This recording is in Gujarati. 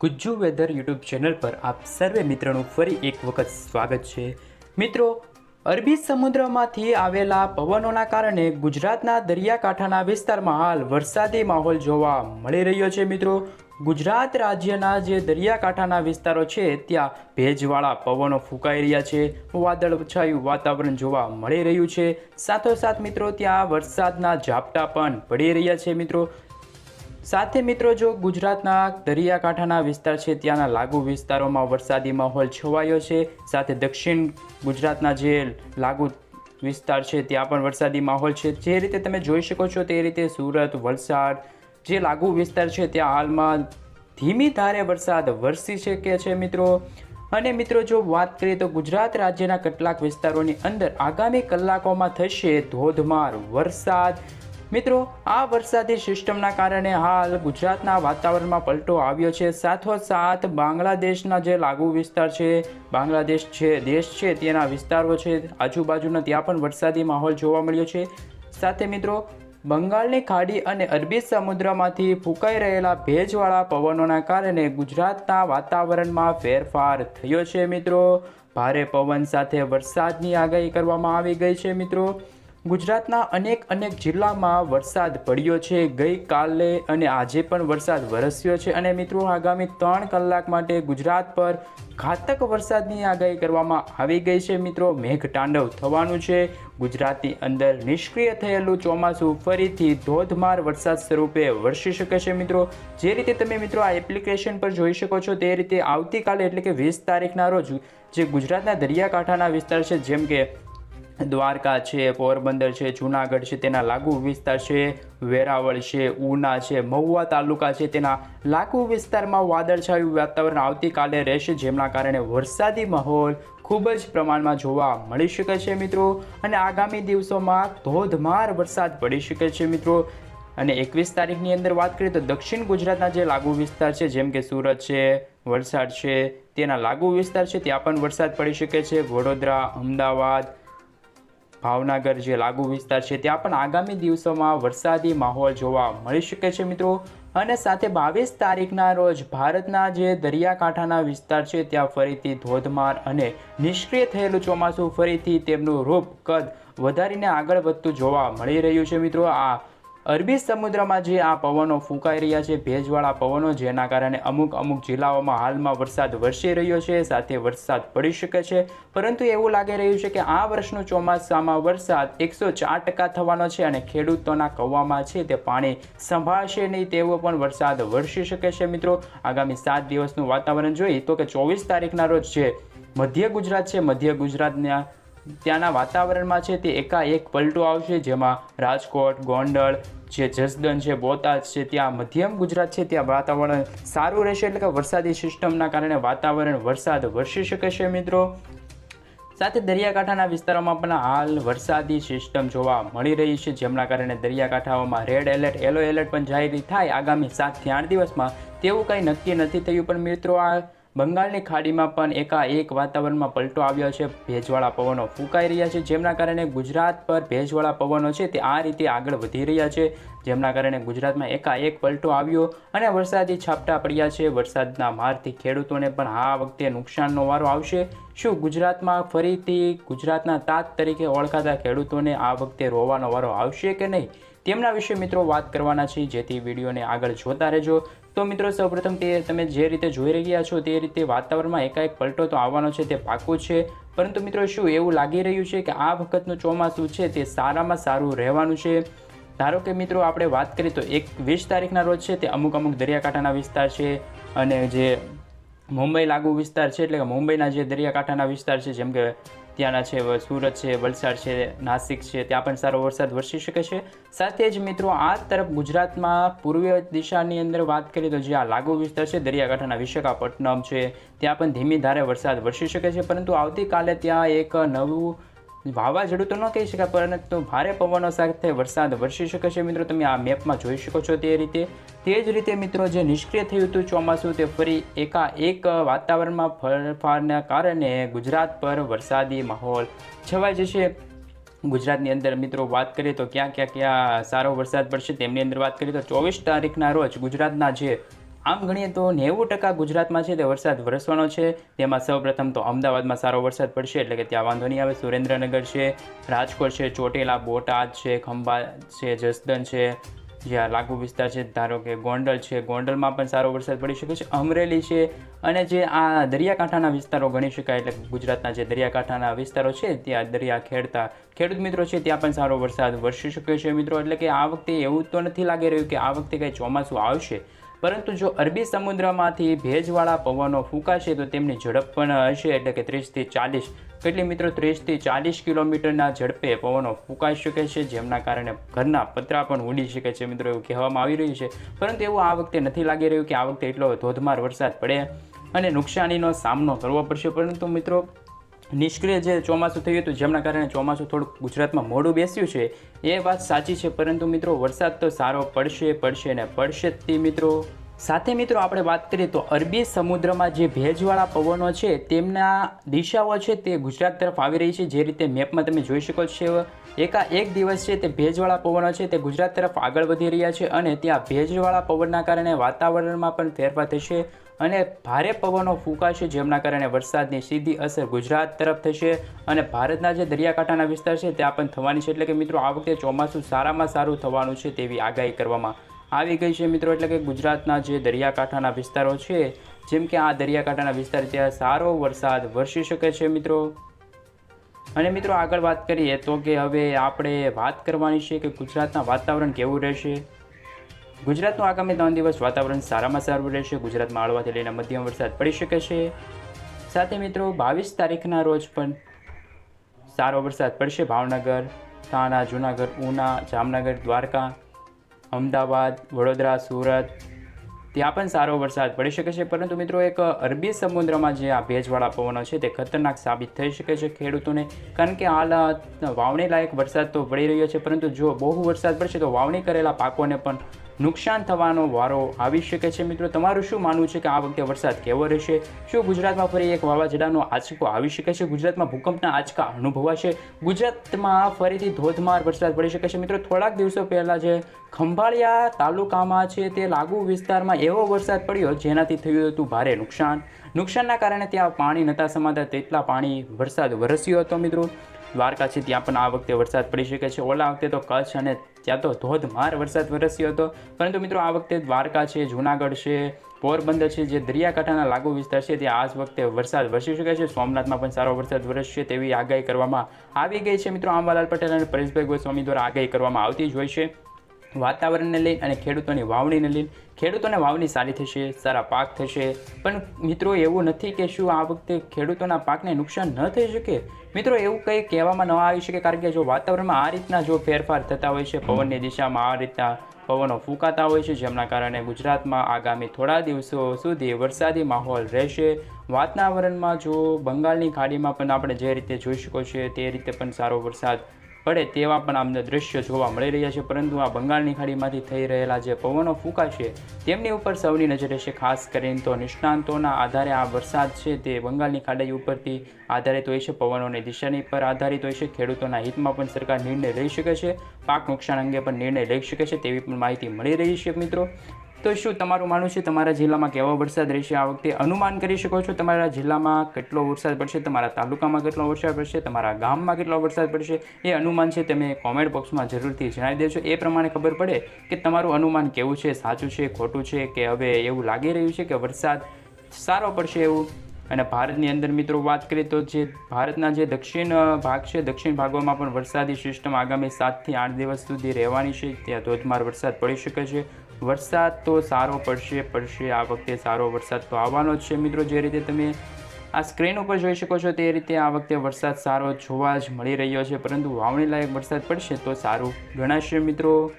ગુજ્જુ વેધર યુટ્યુબ ચેનલ પર આપ સર્વે મિત્રોનું ફરી એક વખત સ્વાગત છે. મિત્રો, અરબી સમુદ્રમાંથી આવેલા પવનોના કારણે ગુજરાતના દરિયાકાંઠાના વિસ્તારમાં હાલ વરસાદી માહોલ જોવા મળી રહ્યો છે મિત્રો. ગુજરાત રાજ્યના જે દરિયાકાંઠાના વિસ્તારો છે, ત્યાં ભેજવાળા પવનો ફૂંકાઈ રહ્યા છે. વાદળછાયું વાતાવરણ જોવા મળી રહ્યું છે. સાથોસાથ મિત્રો, ત્યાં વરસાદના ઝાપટા પણ પડી રહ્યા છે મિત્રો. સાથે મિત્રો, જો ગુજરાતના દરિયાકાંઠાના વિસ્તાર છે, ત્યાંના લાગુ વિસ્તારોમાં વરસાદી માહોલ છવાયો છે. સાથે દક્ષિણ ગુજરાતના જે લાગુ વિસ્તાર છે, ત્યાં પણ વરસાદી માહોલ છે. જે રીતે તમે જોઈ શકો છો, તે રીતે સુરત, વલસાડ જે લાગુ વિસ્તાર છે, ત્યાં હાલમાં ધીમી ધારે વરસાદ વરસી શકે છે, મિત્રો. અને મિત્રો, જો વાત કરીએ તો ગુજરાત રાજ્યના કેટલાક વિસ્તારોની અંદર આગામી કલાકોમાં થશે ધોધમાર વરસાદ. મિત્રો, આ વરસાદી સિસ્ટમના કારણે હાલ ગુજરાતના વાતાવરણમાં પલટો આવ્યો છે. સાથોસાથ બાંગ્લાદેશના જે લાગુ વિસ્તાર છે, બાંગ્લાદેશ છે દેશ છે તેના વિસ્તારો છે, આજુબાજુના ત્યાં પણ વરસાદી માહોલ જોવા મળ્યો છે. સાથે મિત્રો, બંગાળની ખાડી અને અરબી સમુદ્રમાંથી ફૂંકાઈ રહેલા ભેજવાળા પવનોના કારણે ગુજરાતના વાતાવરણમાં ફેરફાર થયો છે મિત્રો. ભારે પવન સાથે વરસાદની આગાહી કરવામાં આવી ગઈ છે મિત્રો. ગુજરાતના અનેક અનેક જિલ્લામાં વરસાદ પડ્યો છે. ગઈકાલે અને આજે પણ વરસાદ વરસ્યો છે અને મિત્રો આગામી ત્રણ કલાક માટે ગુજરાત પર ઘાતક વરસાદની આગાહી કરવામાં આવી ગઈ છે. મિત્રો મેઘતાંડવ થવાનું છે. ગુજરાતની અંદર નિષ્ક્રિય થયેલું ચોમાસું ફરીથી ધોધમાર વરસાદ સ્વરૂપે વરસી શકે છે. મિત્રો જે રીતે તમે મિત્રો આ એપ્લિકેશન પર જોઈ શકો છો તે રીતે આવતીકાલે એટલે કે વીસ તારીખના રોજ જે ગુજરાતના દરિયાકાંઠાના વિસ્તાર છે જેમ કે દ્વારકા છે, પોરબંદર છે, જૂનાગઢ છે, તેના લાગુ વિસ્તાર છે, વેરાવળ છે, ઉના છે, મહુવા તાલુકા છે, તેના લાગુ વિસ્તારમાં વાદળછાયું વાતાવરણ આવતીકાલે રહેશે, જેમના કારણે વરસાદી માહોલ ખૂબ જ પ્રમાણમાં જોવા મળી શકે છે મિત્રો. અને આગામી દિવસોમાં ધોધમાર વરસાદ પડી શકે છે મિત્રો. અને એકવીસ તારીખની અંદર વાત કરીએ તો દક્ષિણ ગુજરાતના જે લાગુ વિસ્તાર છે, જેમ કે સુરત છે, વલસાડ છે, તેના લાગુ વિસ્તાર છે, ત્યાં પણ વરસાદ પડી શકે છે. વડોદરા, અમદાવાદ ભાવનગર જે લાગુ વિસ્તાર છે, ત્યાં પણ આગામી દિવસોમાં વરસાદી માહોલ જોવા મળી શકે છે મિત્રો. અને સાથે બાવીસ તારીખના રોજ ભારતના જે દરિયાકાંઠાના વિસ્તાર છે, ત્યાં ફરીથી ધોધમાર અને નિષ્ક્રિય થયેલું ચોમાસું ફરીથી તેમનું રૂપ કદ વધારીને આગળ વધતું જોવા મળી રહ્યું છે મિત્રો. આ અરબી સમુદ્રમાં જે આ પવનો ફૂંકાઈ રહ્યા છે, ભેજવાળા પવનો જેના કારણે અમુક અમુક જિલ્લાઓમાં હાલમાં વરસાદ વરસી રહ્યો છે, સાથે વરસાદ પડી શકે છે. પરંતુ એવું લાગી રહ્યું છે કે આ વર્ષનું ચોમાસામાં વરસાદ એકસો ચાર ટકા થવાનો છે અને ખેડૂતોના કૌવામાં છે તે પાણી સંભાળશે નહીં તેવો પણ વરસાદ વરસી શકે છે મિત્રો. આગામી સાત દિવસનું વાતાવરણ જોઈએ તો કે ચોવીસ તારીખના રોજ છે મધ્ય ગુજરાત છે, મધ્ય ગુજરાતના ત્યાંના વાતાવરણમાં છે તે એકાએક પલટો આવશે, જેમાં રાજકોટ, ગોંડલ જે જસદન છે, બોટાદ છે, ત્યાં મધ્યમ ગુજરાત છે, ત્યાં વાતાવરણ સારું રહેશે એટલે કે વરસાદી સિસ્ટમના કારણે વાતાવરણ વરસાદ વરસી શકે છે મિત્રો. સાથે દરિયાકાંઠાના વિસ્તારોમાં પણ હાલ વરસાદી સિસ્ટમ જોવા મળી રહી છે, જેમના કારણે દરિયાકાંઠાઓમાં રેડ એલર્ટ, યલો એલર્ટ પણ જાહેર થાય. આગામી સાતથી આઠ દિવસમાં તેવું કંઈ નક્કી નથી થયું પણ મિત્રો, આ બંગાળની ખાડીમાં પણ એકાએક વાતાવરણમાં પલટો આવ્યો છે. ભેજવાળા પવનો ફૂંકાઈ રહ્યા છે. જેમના કારણે ગુજરાત પર ભેજવાળા પવનો છે તે આ રીતે આગળ વધી રહ્યા છે. જેમના કારણે ગુજરાતમાં એકાએક પલટો આવ્યો અને વરસાદી છાપટા પડ્યા છે. વરસાદના મારથી ખેડૂતોને પણ આ વખતે નુકસાનનો વારો આવશે. શું ગુજરાતમાં ફરીથી ગુજરાતના તાત તરીકે ઓળખાતા ખેડૂતોને આ વખતે રોવાનો વારો આવશે કે નહીં? તેમના વિશે મિત્રો વાત કરવાના છે જેથી વિડીયોને આગળ જોતા રહેજો. તો મિત્રો, સૌપ્રથમ તે તમે જે રીતે જોઈ રહ્યા છો તે રીતે વાતાવરણમાં એકાએક પલટો તો આવવાનો છે, તે પાકું છે. પરંતુ મિત્રો, શું એવું લાગી રહ્યું છે કે આ વખતનું ચોમાસું છે તે સારામાં સારું રહેવાનું છે? ધારો કે મિત્રો, આપણે વાત કરીએ તો એક વીસ તારીખના રોજ છે તે અમુક અમુક દરિયાકાંઠાના વિસ્તાર છે અને જે મુંબઈ લાગુ વિસ્તાર છે, એટલે કે મુંબઈના જે દરિયાકાંઠાના વિસ્તાર છે, જેમ કે ત્યાંના છે સુરત છે, વલસાડ છે, નાસિક છે, ત્યાં પણ સારો વરસાદ વરસી શકે છે. સાથે જ મિત્રો, આ તરફ ગુજરાતમાં પૂર્વીય દિશાની અંદર વાત કરીએ તો જે આ લાગુ વિસ્તાર છે, દરિયાકાંઠાના વિશાખાપટ્ટનમ છે, ત્યાં પણ ધીમી ધારે વરસાદ વરસી શકે છે. પરંતુ આવતીકાલે ત્યાં એક નવું વાવાઝોડું તો ન કહી શકાય, પરંતુ ભારે પવનો સાથે વરસાદ વરસી શકે છે. મિત્રો, તમે આ મેપમાં જોઈ શકો છો તે રીતે. તે જ રીતે મિત્રો, જે નિષ્ક્રિય થયું હતું ચોમાસું, તે ફરી એકાએક વાતાવરણમાં ફરફારના કારણે ગુજરાત પર વરસાદી માહોલ છવાઈ જશે. ગુજરાતની અંદર મિત્રો, વાત કરીએ તો ક્યાં ક્યાં ક્યાં સારો વરસાદ પડશે, તેમની અંદર વાત કરીએ તો ચોવીસ તારીખના રોજ ગુજરાતના જે આમ ગણીએ તો નેવું ટકા ગુજરાતમાં છે તે વરસાદ વરસવાનો છે. તેમાં સૌપ્રથમ તો અમદાવાદમાં સારો વરસાદ પડશે એટલે કે ત્યાં વાંધો નહીં આવે. સુરેન્દ્રનગર છે, રાજકોટ છે, ચોટેલા, બોટાદ છે, ખંભાત છે જસદન છે, જ્યાં લાગુ વિસ્તાર છે. ધારો કે ગોંડલ છે, ગોંડલમાં પણ સારો વરસાદ પડી શકે છે. અમરેલી છે અને જે આ દરિયાકાંઠાના વિસ્તારો ગણી શકાય એટલે ગુજરાતના જે દરિયાકાંઠાના વિસ્તારો છે ત્યાં દરિયા ખેડતા ખેડૂત મિત્રો છે ત્યાં પણ સારો વરસાદ વરસી શકે છે મિત્રો. એટલે કે આ વખતે એવું તો નથી લાગી રહ્યું કે આ વખતે કંઈ ચોમાસું આવશે. પરંતુ જો અરબી સમુદ્રમાંથી ભેજવાળા પવનો ફૂંકાશે તો તેમની ઝડપ પણ હશે, એટલે કે ત્રીસથી ચાલીસ. કેટલી મિત્રો, ત્રીસથી ચાલીસ કિલોમીટરના ઝડપે પવનો ફૂંકાઈ શકે છે, જેમના કારણે ઘરના પતરા પણ ઉડી શકે છે મિત્રો એવું કહેવામાં આવી રહ્યું છે. પરંતુ એવું આ વખતે નથી લાગી રહ્યું કે આ વખતે એટલો ધોધમાર વરસાદ પડે અને નુકસાનીનો સામનો કરવો પડશે. પરંતુ મિત્રો નિષ્ક્રિય જે ચોમાસું થયું હતું, જેમના કારણે ચોમાસું થોડુંક ગુજરાતમાં મોડું બેસ્યું છે, એ વાત સાચી છે. પરંતુ મિત્રો, વરસાદ તો સારો પડશે પડશે ને પડશે જ તે મિત્રો. સાથે મિત્રો, આપણે વાત કરીએ તો અરબી સમુદ્રમાં જે ભેજવાળા પવનો છે, તેમના દિશાઓ છે તે ગુજરાત તરફ આવી રહી છે. જે રીતે મેપમાં તમે જોઈ શકો છો એકા એક દિવસ છે તે ભેજવાળા પવનો છે, તે ગુજરાત તરફ આગળ વધી રહ્યા છે અને ત્યાં ભેજવાળા પવનના કારણે વાતાવરણમાં પણ ફેરફાર થશે અને ભારે પવનો ફૂંકાશે, જેમના કારણે વરસાદની સીધી અસર ગુજરાત તરફ થશે અને ભારતના જે દરિયાકાંઠાના વિસ્તાર છે, ત્યાં પણ થવાની છે. એટલે કે મિત્રો, આ વખતે ચોમાસું સારામાં સારું થવાનું છે તેવી આગાહી કરવામાં આવી ગઈ છે મિત્રો. એટલે કે ગુજરાતના જે દરિયાકાંઠાના વિસ્તારો છે, જેમ કે આ દરિયાકાંઠાના વિસ્તાર, ત્યાં સારો વરસાદ વરસી શકે છે મિત્રો. અને મિત્રો આગળ વાત કરીએ તો કે હવે આપણે વાત કરવાની છે કે ગુજરાતના વાતાવરણ કેવું રહેશે? ગુજરાતનું આગામી ત્રણ દિવસ વાતાવરણ સારામાં સારું રહેશે. ગુજરાતમાં હળવાથી લઈને મધ્યમ વરસાદ પડી શકે છે. સાથે મિત્રો બાવીસ તારીખના રોજ પણ સારો વરસાદ પડશે. ભાવનગર, થાણા, જૂનાગઢ, ઉના, જામનગર, દ્વારકા, અમદાવાદ, વડોદરા, સુરત ત્યાં પણ સારો વરસાદ પડી શકે છે. પરંતુ મિત્રો એક અરબી સમુદ્રમાં જે આ ભેજવાળા પવનો છે તે ખતરનાક સાબિત થઈ શકે છે ખેડૂતોને. કારણ કે હાલ વાવણી લાયક વરસાદ તો પડી રહ્યો છે. પરંતુ જો બહુ વરસાદ પડશે તો વાવણી કરેલા પાકોને પણ નુકસાન થવાનો વારો આવી શકે છે. મિત્રો, તમારું શું માનવું છે કે આ વખતે વરસાદ કેવો રહેશે? શું ગુજરાતમાં ફરી એક વાવાઝોડાનો આંચકો આવી શકે છે? ગુજરાતમાં ભૂકંપના આંચકા અનુભવાશે? ગુજરાતમાં ફરીથી ધોધમાર વરસાદ પડી શકે છે. મિત્રો, થોડાક દિવસો પહેલાં જે ખંભાળિયા તાલુકામાં છે તે લાગુ વિસ્તારમાં એવો વરસાદ પડ્યો જેનાથી થયું હતું ભારે નુકસાન. નુકસાનના કારણે ત્યાં પાણી નહોતા સમાતા, તેટલા પાણી વરસાદ વરસ્યો હતો. મિત્રો દ્વારકા છે, ત્યાં પણ આ વખતે વરસાદ પડી શકે છે. ઓલા વખતે તો કચ્છ અને ત્યાં તો ધોધમાર વરસાદ વરસ્યો હતો. પરંતુ મિત્રો, આ વખતે દ્વારકા છે, જૂનાગઢ છે, પોરબંદર છે, જે દરિયાકાંઠાના લાગુ વિસ્તાર છે, ત્યાં આ વખતે વરસાદ વરસી શકે છે. સોમનાથમાં પણ સારો વરસાદ વરસશે તેવી આગાહી કરવામાં આવી ગઈ છે. મિત્રો આંબાલાલ પટેલ અને પરેશભાઈ ગોસ્વામી દ્વારા આગાહી કરવામાં આવતી જ હોય છે. વાતાવરણને લઈ અને ખેડૂતોની વાવણીને લઈને. ખેડૂતોને વાવણી સારી થશે, સારા પાક થશે. પણ મિત્રો, એવું નથી કે શું આ વખતે ખેડૂતોના પાકને નુકસાન ન થઈ શકે? મિત્રો, એવું કંઈ કહેવામાં ન આવી શકે, કારણ કે જો વાતાવરણમાં આ રીતના જો ફેરફાર થતા હોય છે, પવનની દિશામાં આ રીતના પવનો ફૂંકાતા હોય છે, જેમના કારણે ગુજરાતમાં આગામી થોડા દિવસો સુધી વરસાદી માહોલ રહેશે. વાતાવરણમાં જો બંગાળની ખાડીમાં પણ આપણે જે રીતે જોઈ શકો છો, તે રીતે પણ સારો વરસાદ પડે તેવા પણ આમને દ્રશ્ય જોવા મળી રહ્યા છે. પરંતુ આ બંગાળની ખાડીમાંથી થઈ રહેલા જે પવનો ફૂંકાશે, તેમની ઉપર સૌની નજર રહેશે. ખાસ કરીને તો નિષ્ણાંતોના આધારે આ વરસાદ છે તે બંગાળની ખાડી ઉપરથી આધારિત હોય છે. પવનોની દિશાની પર આધારિત હોય છે. ખેડૂતોના હિતમાં પણ સરકાર નિર્ણય લઈ શકે છે. પાક નુકસાન અંગે પણ નિર્ણય લઈ શકે છે તેવી પણ માહિતી મળી રહી છે મિત્રો. તો શું તમારું માનવું છે? તમારા જિલ્લામાં કેવો વરસાદ રહેશે? આ વખતે અનુમાન કરી શકો છો? તમારા જિલ્લામાં કેટલો વરસાદ પડશે? તમારા તાલુકામાં કેટલો વરસાદ પડશે? તમારા ગામમાં કેટલો વરસાદ પડશે? એ અનુમાન છે તમે કોમેન્ટ બોક્સમાં જરૂરથી જણાવી દેજો. એ પ્રમાણે ખબર પડે કે તમારું અનુમાન કેવું છે? સાચું છે, ખોટું છે? કે હવે એવું લાગી રહ્યું છે કે વરસાદ સારો પડશે એવું? અને ભારતની અંદર મિત્રો વાત કરીએ તો જે ભારતના જે દક્ષિણ ભાગ છે, દક્ષિણ ભાગોમાં પણ વરસાદી સિસ્ટમ આગામી સાતથી આઠ દિવસ સુધી રહેવાની છે. ત્યાં ધોધમાર વરસાદ પડી શકે છે. વરસાદ તો સારો પડશે પડશે. આ વખતે સારો વરસાદ તો આવવાનો જ છે મિત્રો. જે રીતે તમે આ સ્ક્રીન ઉપર જોઈ શકો છો તે રીતે આ વખતે વરસાદ સારો જોવા જ મળી રહ્યો છે. પરંતુ વાવણી લાયક વરસાદ પડશે તો સારું ગણાશે મિત્રો.